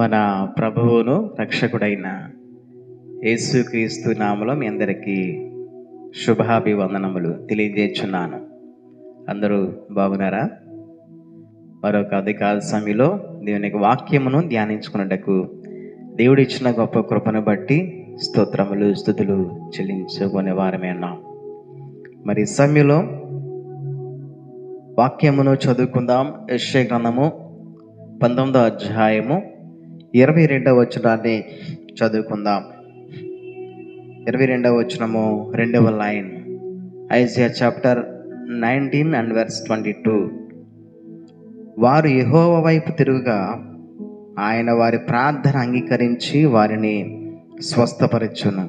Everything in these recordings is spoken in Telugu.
మన ప్రభువును రక్షకుడైన యేసుక్రీస్తు నామలో మీ అందరికీ శుభాభివందనములు తెలియజేస్తున్నాను అందరూ బాగున్నారా? మరొక అధికార సమయంలో దేవుని వాక్యమును ధ్యానించుకున్నటకు దేవుడు ఇచ్చిన గొప్ప కృపను బట్టి స్తోత్రములు స్థుతులు చెల్లించుకునే వారమే ఉన్నాం మరి సమయంలో వాక్యమును చదువుకుందాం. యశ్య గ్రంథము పంతొమ్మిదో అధ్యాయము ఇరవై రెండవ వచనాన్ని చదువుకుందాం. ఇరవై రెండవ వచనము రెండవ line. Isaiah chapter nineteen and verse twenty two. వారు యహోవ వైపు తిరుగుగా ఆయన వారి ప్రార్థన అంగీకరించి వారిని స్వస్థపరచును.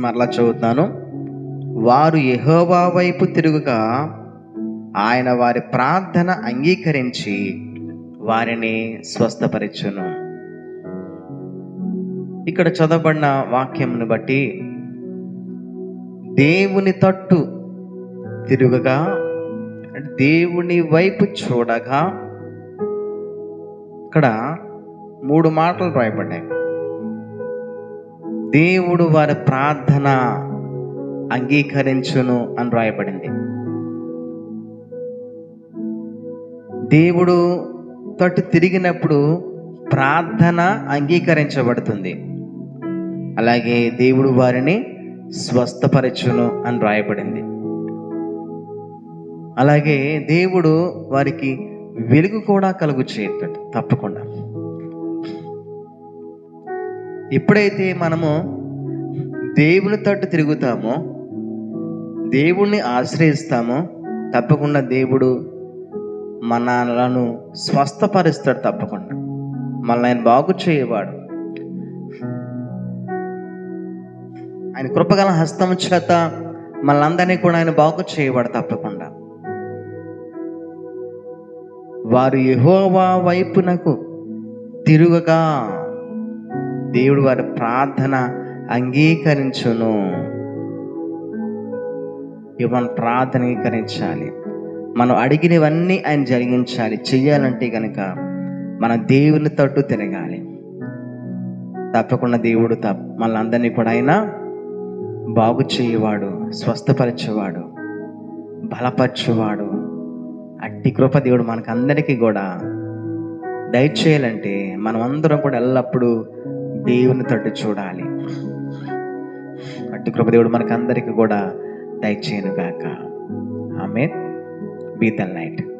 మరలా చదువుతాను. వారు యహోవా వైపు తిరుగుగా ఆయన వారి ప్రార్థన అంగీకరించి వారిని స్వస్థపరచును. ఇక్కడ చదవబడిన వాక్యంను బట్టి దేవుని తట్టు తిరుగగా దేవుని వైపు చూడగా ఇక్కడ మూడు మాటలు రాయబడ్డాయి. దేవుడు వారి ప్రార్థన అంగీకరించును అని రాయబడింది. దేవుడు తట్టు తిరిగినప్పుడు ప్రార్థన అంగీకరించబడుతుంది. అలాగే దేవుడు వారిని స్వస్థపరచును అని రాయబడింది. అలాగే దేవుడు వారికి వెలుగు కూడా కలుగు చేయతాడు తప్పకుండా. ఎప్పుడైతే మనము దేవుని తట్టు తిరుగుతామో దేవుణ్ణి ఆశ్రయిస్తామో తప్పకుండా దేవుడు మనలను స్వస్థపరుస్తాడు తప్పకుండా. మనల్ని ఆయన బాగు చేయవాడు. ఆయన కృపగల హస్తం చేత మనందరినీ కూడా ఆయన బాగు చేయవాడు తప్పకుండా. వారు యహోవా వైపునకు తిరుగుగా దేవుడు వారి ప్రార్థన అంగీకరించును. ఇవన్న ప్రార్థన అంగీకరించాలి. మనం అడిగినవన్నీ ఆయన జరిగించాలి. చెయ్యాలంటే కనుక మన దేవుని తట్టు తిరగాలి. తప్పకుండా దేవుడు తప్ప మనందరినీ కూడా ఆయన బాగు చేయవాడు స్వస్థపరిచేవాడు బలపరిచేవాడు. అట్టి కృప దేవుడు మనకందరికీ కూడా దయచేయాలంటే మనం అందరం కూడా ఎల్లప్పుడూ దేవుని తట్టు చూడాలి. అట్టి కృప దేవుడు మనకందరికీ కూడా దయచేయను గాక ఆమె be the light.